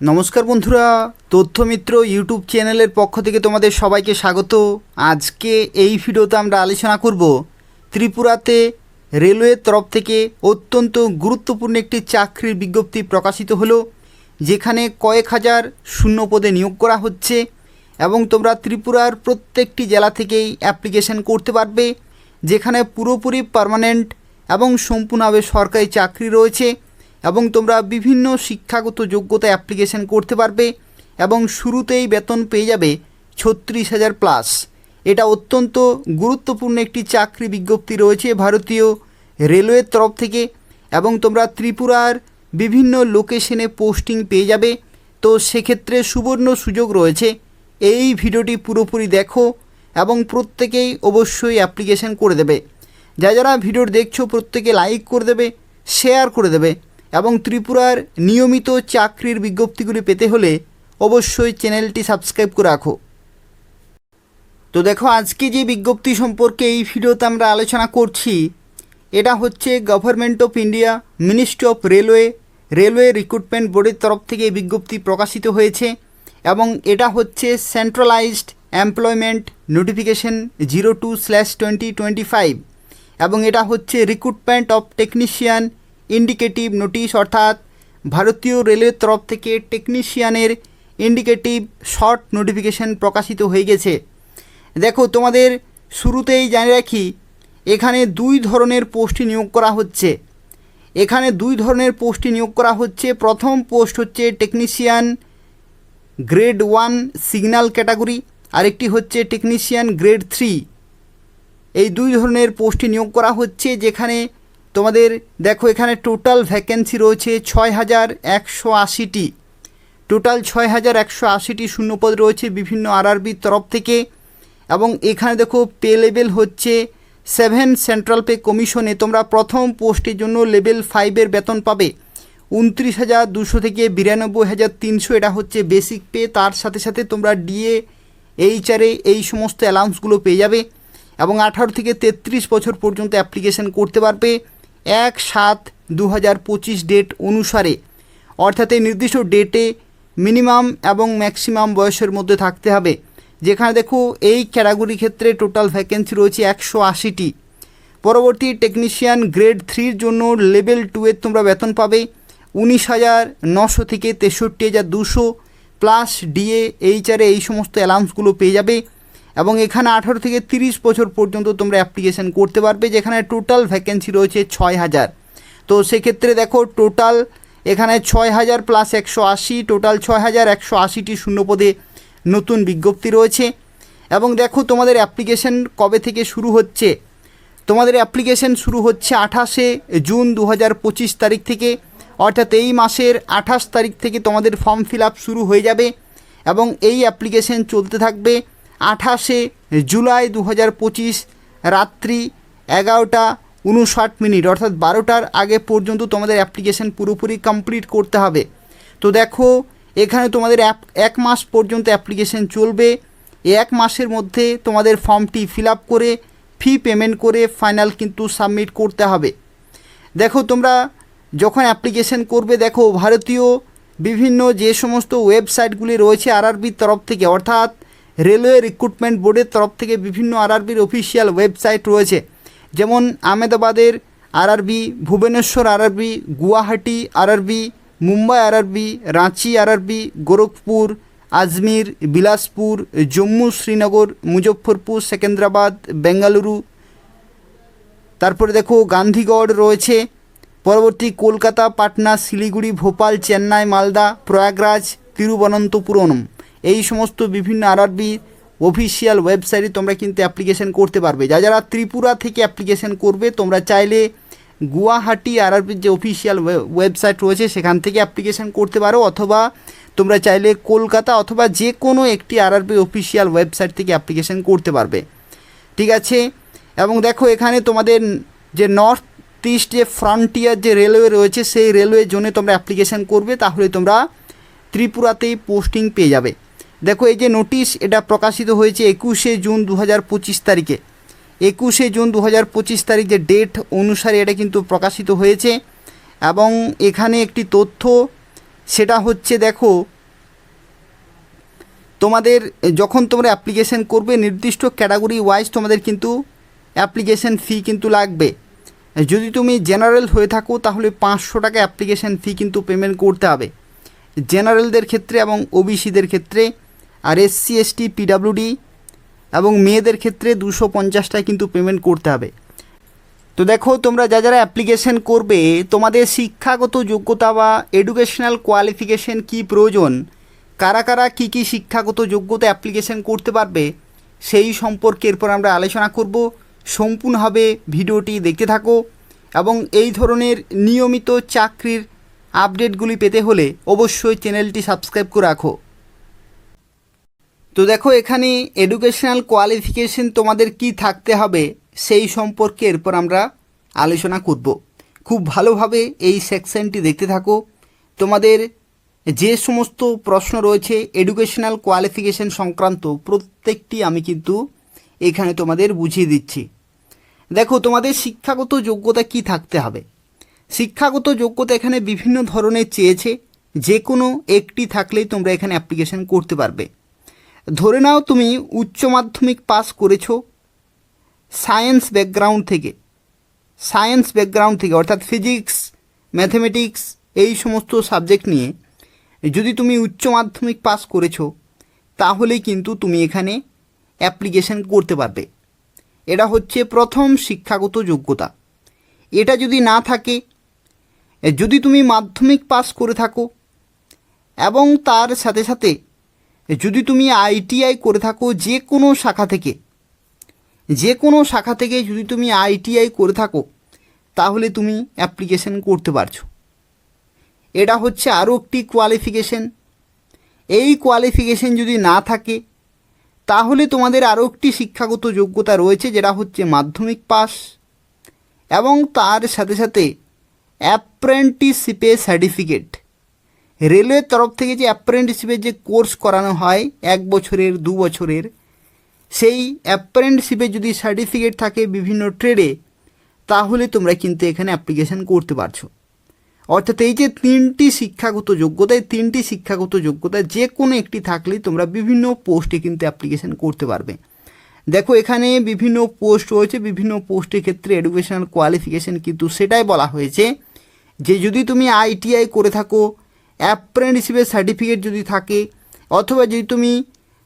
নমস্কার বন্ধুরা, তথ্যমিত্র ইউটিউব চ্যানেলের পক্ষ থেকে তোমাদের সবাইকে স্বাগত। আজকে এই ভিডিওতে আমরা আলোচনা করব ত্রিপুরাতে রেলওয়ের তরফ থেকে অত্যন্ত গুরুত্বপূর্ণ একটি চাকরির বিজ্ঞপ্তি প্রকাশিত হলো, যেখানে কয়েক হাজার শূন্য পদে নিয়োগ করা হচ্ছে এবং তোমরা ত্রিপুরার প্রত্যেকটি জেলা থেকেই অ্যাপ্লিকেশন করতে পারবে, যেখানে পুরোপুরি পার্মানেন্ট এবং সম্পূর্ণভাবে সরকারি চাকরি রয়েছে। এবং তোমরা বিভিন্ন শিক্ষাগত যোগ্যতা অ্যাপ্লিকেশন করতে পারবে এবং শুরুতেই বেতন পেয়ে যাবে ছত্রিশ হাজার প্লাস। এটা অত্যন্ত গুরুত্বপূর্ণ একটি চাকরি বিজ্ঞপ্তি রয়েছে ভারতীয় রেলওয়ের তরফ থেকে এবং তোমরা ত্রিপুরার বিভিন্ন লোকেশনে পোস্টিং পেয়ে যাবে। তো সেক্ষেত্রে সুবর্ণ সুযোগ রয়েছে। এই ভিডিওটি পুরোপুরি দেখো এবং প্রত্যেকেই অবশ্যই অ্যাপ্লিকেশন করে দেবে। যা যারা ভিডিওর দেখছ প্রত্যেকে লাইক করে দেবে, শেয়ার করে দেবে। এবং ত্রিপুরার নিয়মিত চাকরির বিজ্ঞপ্তিগুলি পেতে হলে অবশ্যই চ্যানেলটি সাবস্ক্রাইব করে রাখো। তো দেখো, আজকে যে বিজ্ঞপ্তি সম্পর্কে এই ভিডিওতে আমরা আলোচনা করছি, এটা হচ্ছে government of India ministry of railway railway recruitment বোর্ডের তরফ থেকে এই বিজ্ঞপ্তি প্রকাশিত হয়েছে এবং এটা হচ্ছে centralised employment notification zero two slash twenty twenty five এবং এটা হচ্ছে recruitment of technician indicative notice অর্থাৎ ভারতীয় রেলের তরফ থেকে টেকনিশিয়ানের ইন্ডিকেটিভ শর্ট নোটিফিকেশন প্রকাশিত হয়ে গেছে। দেখো, তোমাদের শুরুতেই জানিয়ে রাখি, এখানে দুই ধরনের পোস্টে নিয়োগ করা হচ্ছে। এখানে দুই ধরনের পোস্টে নিয়োগ করা হচ্ছে। প্রথম পোস্ট হচ্ছে technician grade one signal category আরেকটি হচ্ছে টেকনিশিয়ান গ্রেড থ্রি এই দুই ধরনের পোস্টে নিয়োগ করা হচ্ছে, যেখানে তোমাদের দেখো এখানে টোটাল ভ্যাকেন্সি রয়েছে ছয় হাজার একশো আশিটি। টোটাল ছয় হাজার একশো আশিটি শূন্যপদ রয়েছে বিভিন্ন আরআরবির তরফ থেকে এবং এখানে দেখো পে লেভেল হচ্ছে সেভেন সেন্ট্রাল পে কমিশনে তোমরা প্রথম পোস্টের জন্য লেভেল ফাইভের বেতন পাবে। উনত্রিশ হাজার দুশো থেকে বিরানব্বই হাজার তিনশো এটা হচ্ছে বেসিক পে তার সাথে সাথে তোমরা ডিএ এইচআরএ এই সমস্ত অ্যালাউন্সগুলো পেয়ে যাবে এবং আঠারো থেকে তেত্রিশ বছর পর্যন্ত অ্যাপ্লিকেশন করতে পারবে। এক সাত দু ডেট অনুসারে। অর্থাৎ এই নির্দিষ্ট ডেটে মিনিমাম এবং ম্যাক্সিমাম বয়সের মধ্যে থাকতে হবে। যেখানে দেখো এই ক্যাটাগরি ক্ষেত্রে টোটাল ভ্যাকেন্সি রয়েছে একশো আশিটি। পরবর্তী টেকনিশিয়ান গ্রেড থ্রির জন্য লেভেল টু এর তোমরা বেতন পাবে উনিশ হাজার নশো থেকে তেষট্টি হাজার দুশো। প্লাস ডিএ এইচআরএ এই সমস্ত অ্যালাউন্সগুলো পেয়ে যাবে। এবং এখানে আঠারো থেকে তিরিশ বছর পর্যন্ত তোমরা অ্যাপ্লিকেশন করতে পারবে, যেখানে টোটাল ভ্যাকেন্সি রয়েছে ছয় হাজার। তো সেক্ষেত্রে দেখো টোটাল এখানে ছয় হাজার প্লাস একশো আশি টোটাল ছয় হাজার একশো আশিটি শূন্যপদে নতুন বিজ্ঞপ্তি রয়েছে। এবং দেখো, তোমাদের অ্যাপ্লিকেশন কবে থেকে শুরু হচ্ছে? তোমাদের অ্যাপ্লিকেশন শুরু হচ্ছে আঠাশে জুন দু হাজার পঁচিশ তারিখ থেকে। অর্থাৎ এই মাসের আঠাশ তারিখ থেকে তোমাদের ফর্ম ফিল শুরু হয়ে যাবে এবং এই অ্যাপ্লিকেশন চলতে থাকবে। আঠাশে জুলাই দু হাজার পঁচিশ রাত্রি এগারোটা উনষাট মিনিট, অর্থাৎ বারোটার আগে পর্যন্ত তোমাদের অ্যাপ্লিকেশন পুরোপুরি কমপ্লিট করতে হবে। তো দেখো, এখানে তোমাদের এক এক মাস পর্যন্ত অ্যাপ্লিকেশন চলবে। এক মাসের মধ্যে তোমাদের ফর্মটি ফিল আপ করে ফি পেমেন্ট করে ফাইনাল কিন্তু সাবমিট করতে হবে। দেখো, তোমরা যখন অ্যাপ্লিকেশন করবে, দেখো, ভারতীয় বিভিন্ন যে সমস্ত ওয়েবসাইটগুলি রয়েছে আরআরবির তরফ থেকে, অর্থাৎ রেলওয়ে রিক্রুটমেন্ট বোর্ডের তরফ থেকে বিভিন্ন আরআরবির অফিসিয়াল ওয়েবসাইট রয়েছে। যেমন আহমেদাবাদের RRB, Bhubaneswar RRB, Guwahati RRB, Mumbai RRB, Ranchi RRB, Gorakhpur, Ajmer, Bilaspur, Jammu Srinagar, Muzaffarpur, Secunderabad, Bengaluru. তারপরে দেখো গান্ধীগড় রয়েছে। পরবর্তী কলকাতা, পাটনা, শিলিগুড়ি, ভোপাল, চেন্নাই, মালদা, প্রয়াগরাজ, তিরুবনন্তপুরম। এই সমস্ত বিভিন্ন আরআরবি অফিসিয়াল ওয়েবসাইটে তোমরা কিন্তু অ্যাপ্লিকেশন করতে পারবে। যা যারা ত্রিপুরা থেকে অ্যাপ্লিকেশন করবে, তোমরা চাইলে গুয়াহাটি আরআরবির যে অফিসিয়াল ওয়েবসাইট রয়েছে, সেখান থেকে অ্যাপ্লিকেশন করতে পারো। অথবা তোমরা চাইলে কলকাতা অথবা যে কোনো একটি আরআরবি অফিসিয়াল ওয়েবসাইট থেকে অ্যাপ্লিকেশন করতে পারবে। ঠিক আছে? এবং দেখো, এখানে তোমাদের যে নর্থ ইস্ট যে ফ্রন্টিয়ার যে রেলওয়ে রয়েছে, সেই রেলওয়ে জোনে তোমরা অ্যাপ্লিকেশন করবে। তাহলে তোমরা ত্রিপুরাতেই পোস্টিং পেয়ে যাবে। দেখো, এই যে নোটিশ এটা প্রকাশিত হয়েছে একুশে জুন দু হাজার পঁচিশ তারিখে। একুশে জুন দু হাজার পঁচিশ তারিখ যে ডেট অনুসারে এটা কিন্তু প্রকাশিত হয়েছে এবং এখানে একটি তথ্য, সেটা হচ্ছে দেখো, তোমাদের যখন তোমরা অ্যাপ্লিকেশন করবে, নির্দিষ্ট ক্যাটাগরি ওয়াইজ তোমাদের কিন্তু অ্যাপ্লিকেশন ফি কিন্তু লাগবে। যদি তুমি জেনারেল হয়ে থাকো, তাহলে পাঁচশো টাকা অ্যাপ্লিকেশন ফি কিন্তু পেমেন্ট করতে হবে। জেনারেলদের ক্ষেত্রে এবং ওবিসিদের ক্ষেত্রে আর এসসি এসটি পিডাব্লিউডি এবং মেয়েদের ক্ষেত্রে দুশো পঞ্চাশ টাকা কিন্তু পেমেন্ট করতে হবে। তো দেখো, তোমরা যা যারা অ্যাপ্লিকেশন করবে, তোমাদের শিক্ষাগত যোগ্যতা বা এডুকেশনাল কোয়ালিফিকেশন কি প্রয়োজন? কারা কারা কী কী শিক্ষাগত যোগ্যতা অ্যাপ্লিকেশন করতে পারবে? সেই সম্পর্কে এরপর আমরা আলোচনা করব। সম্পূর্ণভাবে ভিডিওটি দেখতে থাকো এবং এই ধরনের নিয়মিত চাকরির আপডেটগুলি পেতে হলে অবশ্যই চ্যানেলটি সাবস্ক্রাইব করে রাখো। তো দেখো, এখানে এডুকেশনাল কোয়ালিফিকেশন তোমাদের কি থাকতে হবে সেই সম্পর্কে এরপর আমরা আলোচনা করব। খুব ভালোভাবে এই সেকশনটি দেখতে থাকো। তোমাদের যে সমস্ত প্রশ্ন রয়েছে এডুকেশনাল কোয়ালিফিকেশন সংক্রান্ত প্রত্যেকটি আমি কিন্তু এখানে তোমাদের বুঝিয়ে দিচ্ছি। দেখো, তোমাদের শিক্ষাগত যোগ্যতা কি থাকতে হবে? শিক্ষাগত যোগ্যতা এখানে বিভিন্ন ধরনের চেয়েছে। যে কোনো একটি থাকলেই তোমরা এখানে অ্যাপ্লিকেশন করতে পারবে। ধরে নাও তুমি উচ্চ মাধ্যমিক পাস করেছ সায়েন্স ব্যাকগ্রাউন্ড থেকে। সায়েন্স ব্যাকগ্রাউন্ড থেকে, অর্থাৎ ফিজিক্স ম্যাথমেটিক্স এই সমস্ত সাবজেক্ট নিয়ে যদি তুমি উচ্চ মাধ্যমিক পাস করেছ, তাহলেই কিন্তু তুমি এখানে অ্যাপ্লিকেশন করতে পারবে। এটা হচ্ছে প্রথম শিক্ষাগত যোগ্যতা। এটা যদি না থাকে, যদি তুমি মাধ্যমিক পাস করে থাকো এবং তার সাথে সাথে যদি তুমি আইটিআই করে থাকো যে কোনো শাখা থেকে, যে কোনো শাখা থেকে যদি তুমি আইটিআই করে থাকো, তাহলে তুমি অ্যাপ্লিকেশন করতে পারছ। এটা হচ্ছে আরও একটি কোয়ালিফিকেশন এই কোয়ালিফিকেশন যদি না থাকে, তাহলে তোমাদের আরও একটি শিক্ষাগত যোগ্যতা রয়েছে, যেটা হচ্ছে মাধ্যমিক পাস। এবং তার সাথে সাথে অ্যাপ্রেন্টিসশিপের সার্টিফিকেট রেলওয়ের তরফ থেকে যে অ্যাপ্রেন্টিসশিপের যে কোর্স করানো হয়, এক বছরের, দু বছরের, সেই অ্যাপ্রেন্টিসশিপে যদি সার্টিফিকেট থাকে বিভিন্ন ট্রেডে তাহলে তোমরা কিন্তু এখানে অ্যাপ্লিকেশান করতে পারছ। অর্থাৎ এই যে তিনটি শিক্ষাগত যোগ্যতা, এই তিনটি শিক্ষাগত যোগ্যতা যে কোনো একটি থাকলেই তোমরা বিভিন্ন পোস্টে কিন্তু অ্যাপ্লিকেশান করতে পারবে। দেখো, এখানে বিভিন্ন পোস্ট রয়েছে, বিভিন্ন পোস্টের ক্ষেত্রে এডুকেশনাল কোয়ালিফিকেশান কিন্তু সেটাই বলা হয়েছে যে যদি তুমি আইটিআই করে থাকো অ্যাপ্রেন্টিসশিপের সার্টিফিকেট যদি থাকে, অথবা যদি তুমি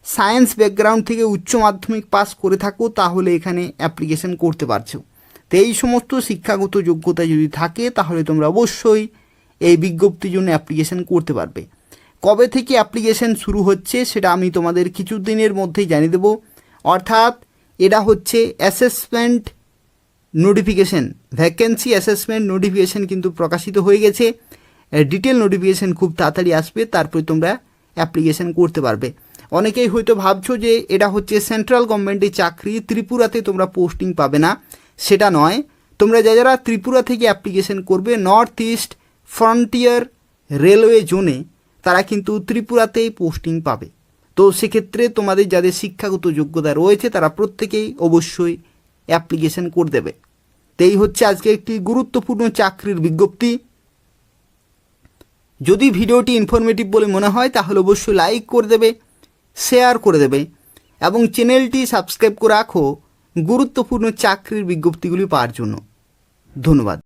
সায়েন্স ব্যাকগ্রাউন্ড থেকে উচ্চ মাধ্যমিক পাস করে থাকো, তাহলে এখানে অ্যাপ্লিকেশন করতে পারছ। তো এই সমস্ত শিক্ষাগত যোগ্যতা যদি থাকে, তাহলে তোমরা অবশ্যই এই বিজ্ঞপ্তির জন্য অ্যাপ্লিকেশন করতে পারবে। কবে থেকে অ্যাপ্লিকেশন শুরু হচ্ছে, সেটা আমি তোমাদের কিছু দিনের মধ্যেই জানিয়ে দেবো। অর্থাৎ এটা হচ্ছে assessment notification vacancy assessment notification কিন্তু প্রকাশিত হয়ে গেছে। ডিটেল নোটিফিকেশন খুব তাড়াতাড়ি আসবে, তারপরে তোমরা অ্যাপ্লিকেশন করতে পারবে। অনেকেই হয়তো ভাবছ যে এটা হচ্ছে সেন্ট্রাল গভর্নমেন্টের চাকরি, ত্রিপুরাতে তোমরা পোস্টিং পাবে না। সেটা নয়। তোমরা যা যারা ত্রিপুরা থেকে অ্যাপ্লিকেশন করবে নর্থ ইস্ট ফ্রন্টিয়ার রেলওয়ে জোনে তারা কিন্তু ত্রিপুরাতেই পোস্টিং পাবে। তো সেক্ষেত্রে তোমাদের যাদের শিক্ষাগত যোগ্যতা রয়েছে, তারা প্রত্যেকেই অবশ্যই অ্যাপ্লিকেশন করে দেবে। তো এই হচ্ছে আজকে একটি গুরুত্বপূর্ণ চাকরির বিজ্ঞপ্তি। যদি ভিডিওটি ইনফরমেটিভ বলে মনে হয়, তাহলে অবশ্যই লাইক করে দেবে শেয়ার করে দেবে, এবং চ্যানেলটি সাবস্ক্রাইব করে রাখো গুরুত্বপূর্ণ চাকরির বিজ্ঞপ্তিগুলি পাওয়ার জন্য। ধন্যবাদ।